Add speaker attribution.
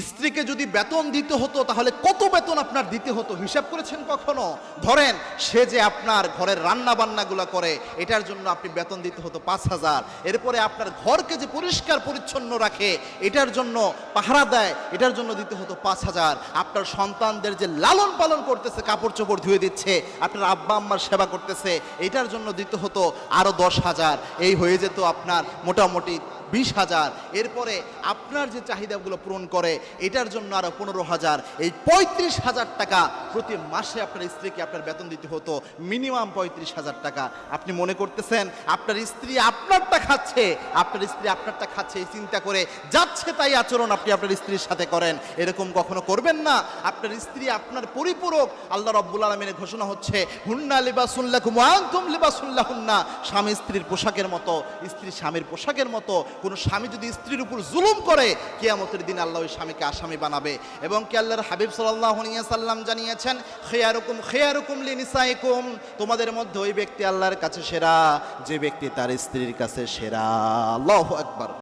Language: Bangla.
Speaker 1: স্ত্রীকে যদি বেতন দিতে হতো, তাহলে কত বেতন আপনার দিতে হতো? হিসাব করেছেন কখনো? ধরেন, সে যে আপনার ঘরের রান্না বান্নাগুলো করে, এটার জন্য আপনি বেতন দিতে হতো পাঁচ হাজার। এরপরে আপনার ঘরকে যে পরিষ্কার পরিচ্ছন্ন রাখে, এটার জন্য পাহারা দেয়, এটার জন্য দিতে হতো পাঁচ হাজার। আপনার সন্তানদের যে লালন পালন করতেছে, কাপড় চোপড় ধুয়ে দিচ্ছে, আপনার আব্বা আম্মার সেবা করতেছে, এটার জন্য দিতে হতো আরও দশ হাজার। এই হয়ে যেত আপনার মোটামুটি বিশ হাজার। এরপরে আপনার যে চাহিদাগুলো পূরণ করে এটার জন্য আরও পনেরো হাজার। এই পঁয়ত্রিশ হাজার টাকা প্রতি মাসে আপনার স্ত্রীকে আপনার বেতন দিতে হতো। মিনিমাম পঁয়ত্রিশ হাজার টাকা। আপনি মনে করতেছেন, আপনার স্ত্রী আপনারটা খাচ্ছে, আপনার স্ত্রী আপনারটা খাচ্ছে, এই চিন্তা করে যাচ্ছে তাই আচরণ আপনি আপনার স্ত্রীর সাথে করেন। এরকম কখনো করবেন না। আপনার স্ত্রী আপনার পরিপূরক। আল্লাহ রব্বুল আলমিনের ঘোষণা হচ্ছে, হুন্না লিবাসুল্লাকুম আনতুম লিবাসুল্লাহুন্না স্বামী স্ত্রীর পোশাকের মতো, স্ত্রী স্বামীর পোশাকের মতো। কোনো স্বামী যদি স্ত্রীর উপর জুলুম করে, কেয়ামতের দিন আল্লাহ ওই স্বামীকে আসামি বানাবে। এবং কি আল্লাহর হাবিব সাল্লাম জানিয়েছেন, খেয়ারুকুম খেয়ারুকুম লিনিসাইকুম তোমাদের মধ্যে ওই ব্যক্তি আল্লাহর কাছে সেরা, যে ব্যক্তি তার স্ত্রীর কাছে সেরা। আল্লাহ একবার